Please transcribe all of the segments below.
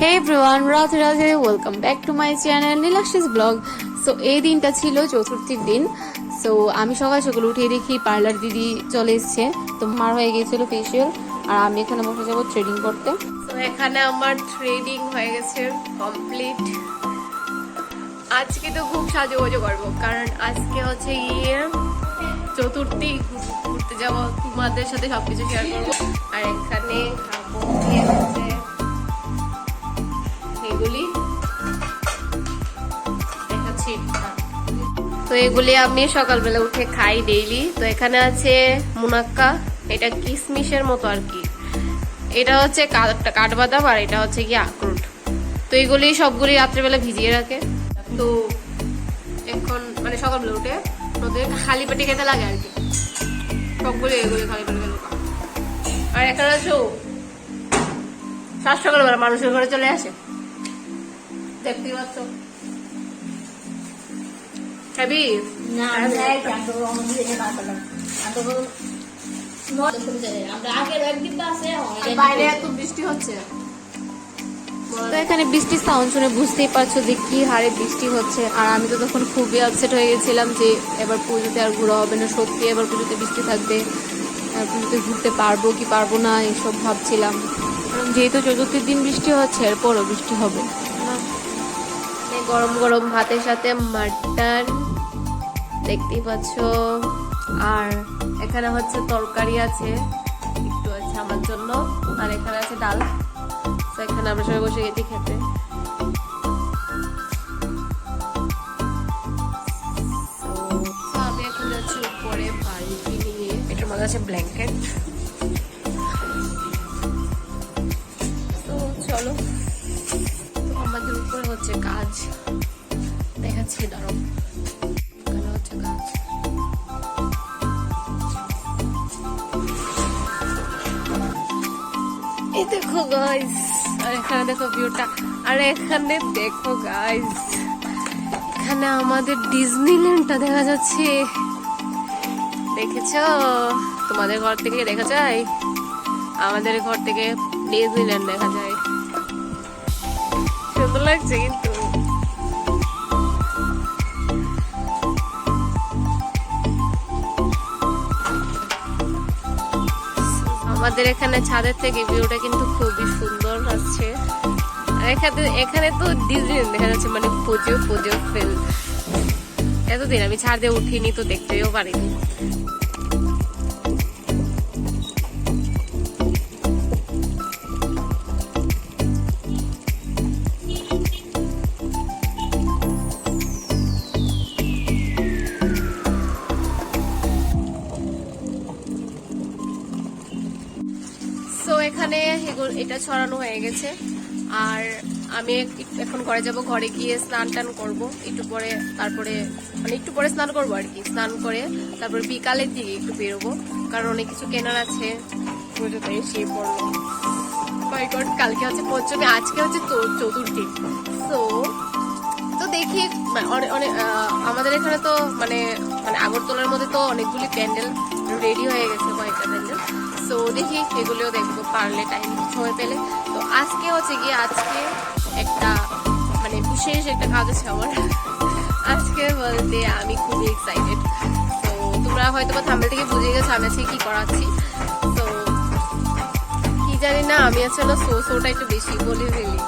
Hey everyone Radhe Radhe welcome back to my channel Nilakshi's vlog so এই দিনটা ছিল চতুর্থীর দিন। সো আমি সকাল সকাল উঠে দেখি পার্লার দিদি চলে এসছে। তো মার হয়ে গিয়েছিল ফেসিয়াল আর আমি এখানে বসে যাব ট্রেডিং করতে। তো এখানে আমার ট্রেডিং হয়ে গেছে কমপ্লিট আজকে তো খুব সাজুগুজু করব, কারণ আজকে হচ্ছে গিয়ে চতুর্থী ঘুরতে যাব। তোমাদের সাথে সবকিছু শেয়ার করব। আর এখানে এগুলি আমি সকালবেলা উঠে খাই ডেইলি তো এখানে আছে মুনাক্কা, এটা কিসমিসের মতো আর কি। এটা হচ্ছে কাঠ- কাঠবাদাম আর এটা হচ্ছে কি আখরোট। তো এগুলি সবগুলি রাত্রেবেলা ভিজিয়ে রাখে। তো এখন মানে সকালবেলা উঠে ওদের খালি পেটে খেতে লাগে আর কি। সবগুলি এগুলি খালি পেটে খেতে আর এখানে আছো সাত সকালবেলা মানুষের ঘরে চলে আসে। দেখতেই পাচ্ছ। ডিব্বা আছে বাইরে এত বৃষ্টি হচ্ছে। তো এখানে বৃষ্টির সাউন্ড শুনে বুঝতেই পারছ যে কি হারে বৃষ্টি হচ্ছে। আর আমি তো তখন খুবই আপসেট হয়ে গেছিলাম যে এবার পুজোতে আর ঘোরা হবে না। সত্যি এবার পুজোতে বৃষ্টি থাকবে। আর পুজোতে ঘুরতে পারব কি পারব না এসব ভাবছিলাম। কারণ যেহেতু চতুর্থীর দিন বৃষ্টি হচ্ছে এরপরও বৃষ্টি হবে। গরম গরম ভাতের সাথে মাটন দেখতেই পাচ্ছ। আর এখানে হচ্ছে তরকারি আছে একটু আছে আমার জন্য। আর এখানে আছে ডাল। তো এখানে আমরা সবাই বসে গেছি খেতে। So, so আমি এখন যাচ্ছি উপরে বাড়িটি নিয়ে এটার মধ্যে আছে ব্ল্যাঙ্কেট তো চলো আমাদের উপরে হচ্ছে কাজ। দেখাচ্ছি দাঁড়ো গাইস আর এখানে দেখো ভিউটা আর এখানে দেখো গাইস এখানে আমাদের ডিজনিল্যান্ডটা দেখা যাচ্ছে। দেখেছ? তোমাদের ঘর থেকে দেখা যায়? আমাদের ঘর থেকে ডিজনিল্যান্ড দেখা যায়। সুন্দর লাগছে কিন্তু। আমাদের এখানে ছাদের থেকে ভিউটা কিন্তু খুবই সুন্দর আসছে আর এখানে এখানে তো ডিজাইন দেখা যাচ্ছে মানে পুজো পুজো ফেল এতদিন আমি ছাদে উঠিনি তো দেখতেও পারিনি। এখানে এটা ছড়ানো হয়ে গেছে। আর আমি এখন ঘরে যাব, ঘরে গিয়ে স্নান টান করব। একটু পরে তারপরে মানে একটু পরে স্নান করব আর কি। স্নান করে তারপরে বিকালের দিকে একটু বেরোবো। কারণ অনেক কিছু কেনার আছে। এসে মাই কালকে হচ্ছে পঞ্চমী, আজকে হচ্ছে চতুর্থী। সো তো দেখি মানে অনেক আমাদের এখানে তো মানে মানে আগরতলার মধ্যে তো অনেকগুলি প্যান্ডেল রেডি হয়ে গেছে। দেখি এগুলোও দেখব পারলে টাইম সময় পেলে। তো আজকে হচ্ছে গিয়ে, আজকে একটা মানে বিশেষ একটা কাজ আছে আমার আজকে বলতে আমি খুবই এক্সাইটেড তো তোমরা হয়তো বা থাম্বেল থেকে বুঝে গেছো আমি আজকে কি করাচ্ছি। তো কি জানি না, আমি আসলে সো সোটা একটু বেশি বলে ফেলি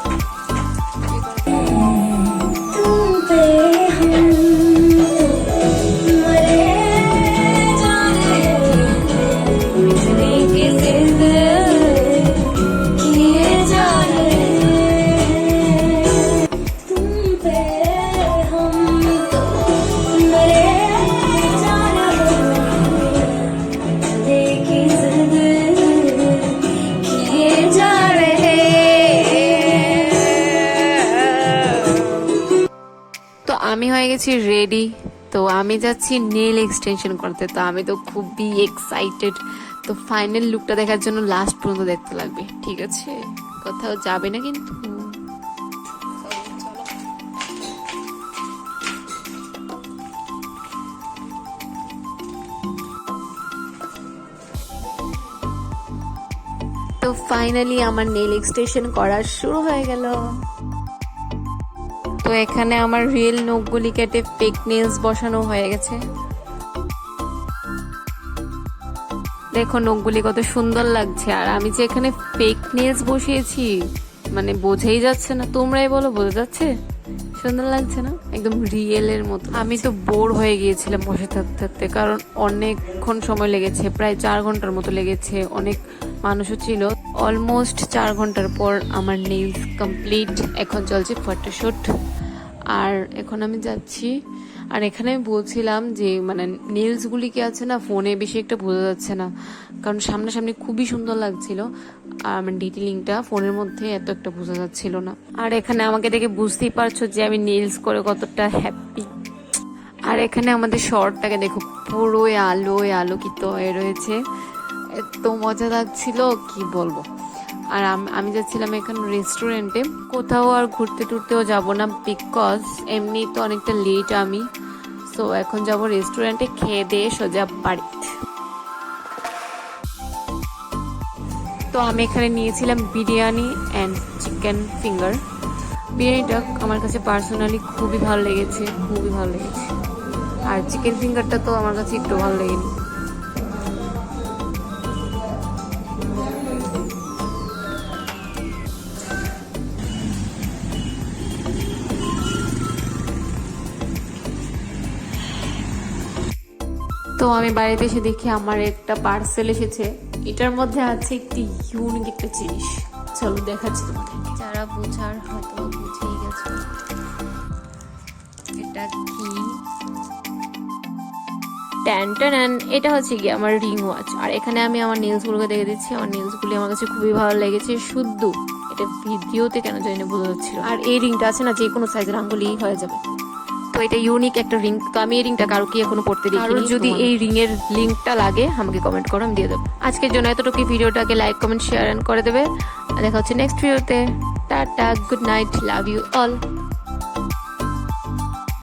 গেছি রেডি তো আমি যাচ্ছি নেল এক্সটেনশন করতে। তো আমি তো খুবই এক্সাইটেড তো ফাইনাল লুকটা দেখার জন্য লাস্ট পর্যন্ত দেখতে লাগবে। ঠিক আছে? কোথাও যাবে না কিন্তু। তো ফাইনালি আমার নেল এক্সটেনশন করা শুরু হয়ে গেল। তো এখানে আমার রিয়েল নখগুলি কেটে ফেক নেলস বসানো হয়ে গেছে। দেখো নখগুলি কত সুন্দর লাগছে, আর আমি যে এখানে ফেক নেলস বসিয়েছি মানে বোঝাই যাচ্ছে না, তোমরাই বলো, বোঝা যাচ্ছে? সুন্দর লাগছে না? একদম রিয়েলের মতো আমি তো বোর হয়ে গিয়েছিলাম বসে থাকতে থাকতে, কারণ অনেকক্ষণ সময় লেগেছে, প্রায় চার ঘণ্টার মতো লেগেছে, অনেক মানুষও ছিল। অলমোস্ট চার ঘণ্টার পর আমার নেলস কমপ্লিট এখন চলছে ফটোশুট আর এখন আমি যাচ্ছি। আর এখানে আমি বলছিলাম যে মানে নেলসগুলি কি আছে না ফোনে বেশি একটা বোঝা যাচ্ছে না। কারণ সামনাসামনি খুবই সুন্দর লাগছিল। আর ডিটেলিংটা ফোনের মধ্যে এত একটা বোঝা যাচ্ছিল না। আর এখানে আমাকে দেখে বুঝতেই পারছ যে, আমি নেলস করে কতটা হ্যাপি আর এখানে আমাদের শহরটাকে দেখো, পুরোই আলোয় আলোকিত হয়ে রয়েছে। এত মজা লাগছিল, কি বলব? আর আম- যাচ্ছিলাম এখানে রেস্টুরেন্টে কোথাও আর ঘুরতে টুরতেও যাব না বিকজ এমনি তো অনেকটা লেট আমি। সো এখন যাব রেস্টুরেন্টে খেয়ে দিয়ে সোজা বাড়িতে। তো আমি এখানে নিয়েছিলাম বিরিয়ানি অ্যান্ড চিকেন ফিঙ্গার বিরিয়ানিটা আমার কাছে পার্সোনালি খুবই ভালো লেগেছে, খুবই ভালো লেগেছে। আর চিকেন ফিঙ্গারটা তো আমার কাছে একটু ভালো লেগেনি। তো আমি বাড়িতে এসে দেখি আমার একটা পার্সেল এসেছে। এটার মধ্যে আছে একটি ইউনিক একটা জিনিস। চলো দেখাচ্ছি তোমাকে। যারা বোঝার হয়তো বুঝেই গেছে। এটা কি? ট্যান ট্যান এটা হচ্ছে কি আমার রিং ওয়াচ আর এখানে আমি আমার নেলসগুলোকে দেখে দিচ্ছি। আমার নেলসগুলি আমার কাছে খুবই ভালো লেগেছে শুদ্ধ। এটা ভিডিওতে কেন জানি না বোঝা যাচ্ছিল। আর এই রিংটা আছে না যে কোনো সাইজের আঙ্গুলি হয়ে যাবে। তো এটা ইউনিক একটা রিং তো আমি এই রিংটা কারও কি এখনও পড়তে দেখি কারোর যদি এই রিং এর লিংকটা লাগে আমাকে কমেন্ট করো আমি দিয়ে দেবো। আজকের জন্য এতটুকু ভিডিওটাকে লাইক কমেন্ট শেয়ার করে দেবে। দেখা হচ্ছে নেক্সট ভিডিওতে tata good night love you all